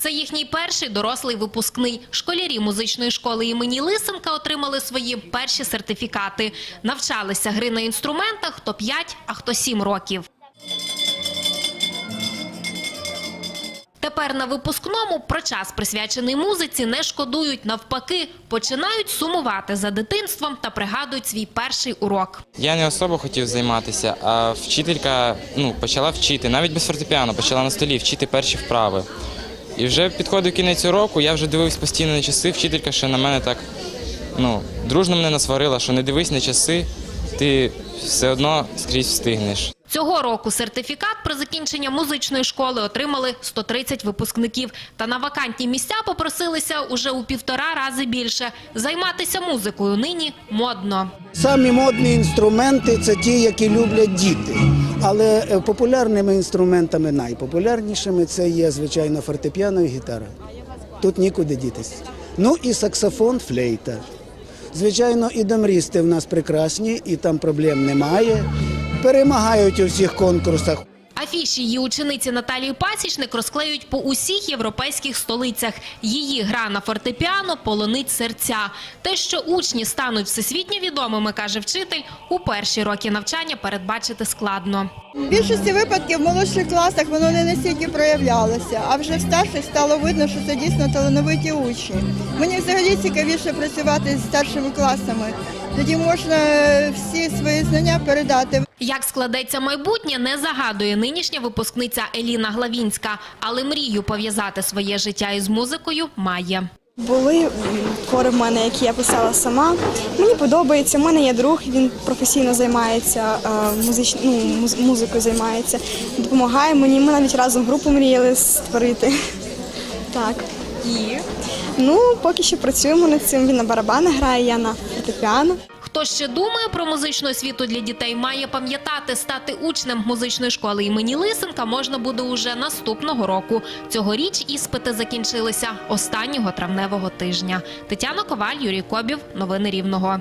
Це їхній перший дорослий випускний. Школярі музичної школи імені Лисенка отримали свої перші сертифікати. Навчалися гри на інструментах хто 5, а хто 7 років. Тепер на випускному про час, присвячений музиці, не шкодують. Навпаки, починають сумувати за дитинством та пригадують свій перший урок. Я не особо хотів займатися, а вчителька ну, почала вчити, навіть без фортепіано, почала на столі вчити перші вправи. І вже підходив кінець уроку, я вже дивився постійно на часи. Вчителька ще на мене так ну, дружно мене насварила, що не дивись на часи, ти все одно скрізь встигнеш. Цього року сертифікат про закінчення музичної школи отримали 130 випускників. Та на вакантні місця попросилися уже у півтора рази більше. Займатися музикою нині модно. Самі модні інструменти це ті, які люблять діти. Але е, популярними інструментами найпопулярнішими це є, звичайно, фортепіано і гітара. Тут нікуди дітись. Ну і саксофон, флейта. Звичайно, і домрісти в нас прекрасні, і там проблем немає. Перемагають у всіх конкурсах. Афіші її учениці Наталії Пасічник розклеюють по усіх європейських столицях. Її гра на фортепіано полонить серця. Те, що учні стануть всесвітньо відомими, каже вчитель, у перші роки навчання передбачити складно. В більшості випадків в молодших класах воно не настільки проявлялося, а вже в старших стало видно, що це дійсно талановиті учні. Мені взагалі цікавіше працювати з старшими класами. Тоді можна всі свої знання передати. Як складеться майбутнє, не загадує нинішня випускниця Еліна Главінська, але мрію пов'язати своє життя із музикою має. Були м, твори в мене, які я писала сама. Мені подобається. У мене є друг, він професійно займається е, музич... ну, муз- музикою, займається, допомагає мені. Ми навіть разом групу мріяли створити. Так. І ну, поки що працюємо над цим. Він на барабани грає, я на фортепіано. Хто ще думає про музичну освіту для дітей, має пам'ятати, стати учнем музичної школи імені Лисенка можна буде уже наступного року. Цьогоріч іспити закінчилися останнього травневого тижня. Тетяна Коваль, Юрій Кобів. Новини Рівного.